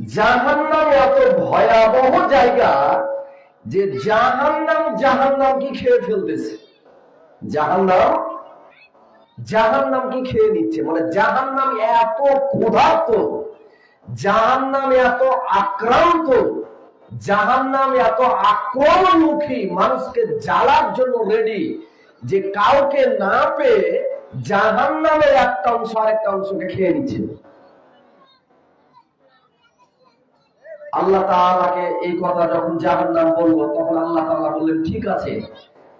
জাহান্নাম এত ভয়াবহ জায়গা যে জাহান্নাম জাহান্নাম কি খেয়ে ফেলতেছে? জাহান্নাম জাহান্নাম কি খেয়ে নিচ্ছে? মানে জাহান্নাম এত ক্ষুধার্ত, জাহান্নাম এত আক্রান্ত, জাহান্নাম এত আক্রমণমুখী, মানুষকে জ্বালার জন্য রেডি যে কাউকে না পেয়ে জাহান্নামের একটা অংশ আরেকটা অংশকে খেয়ে নিচ্ছে। আল্লাহ তাআলাকে এই কথা যখন জাহান্নাম বলব, তখন আল্লাহ তাআলা বললেন, ঠিক আছে,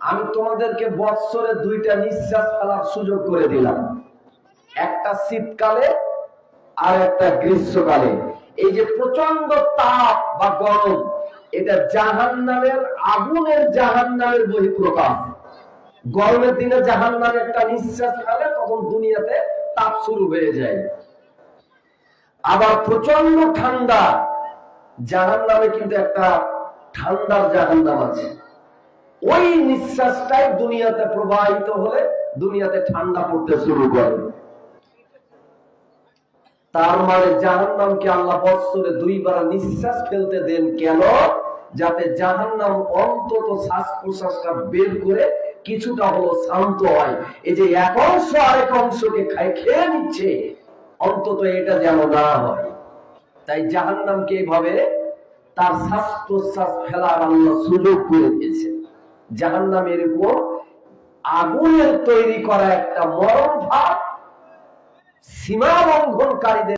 আমি তোমাদেরকে বৎসরে দুইটা নিঃশ্বাস ফেলার সুযোগ করে দিলাম। একটা শীতকালে আর একটা গ্রীষ্মকালে। এই যে প্রচণ্ড তাপ বা গরম, এটা জাহান্নামের আগুনের জাহান্নামের বহিঃপ্রকাশ। গরমের দিনে জাহান্নামে একটা নিঃশ্বাস ফেলে, তখন দুনিয়াতে তাপ শুরু হয়ে যায়। আবার প্রচণ্ড ঠান্ডা জাহান নামে কিন্তু একটা ঠান্ডার জাহান নাম আছে। ওই নিঃশ্বাসটাই দুনিয়াতে প্রবাহিত হলে দুনিয়াতে ঠান্ডা পড়তে শুরু করে। তার মানে জাহান নামকে আল্লাহ বৎসরে দুইবার নিঃশ্বাস ফেলতে দেন কেন? যাতে জাহান নাম অন্তত শ্বাস প্রশ্বাসটা বের করে কিছুটা হলো শান্ত হয়। এই যে এক অংশ আরেক অংশকে খায়, খেয়ে নিচ্ছে, অন্তত এটা যেন না হয়। তাই জাহান্নামকে এইভাবে তার শ্বাস প্রশ্বাস ফেলার আল্লাহ সুযোগ করে দিয়েছে। জাহান্নাম এরকম আগুনের তৈরি করা একটা মরণ ভাব সীমা লঙ্ঘনকারীদের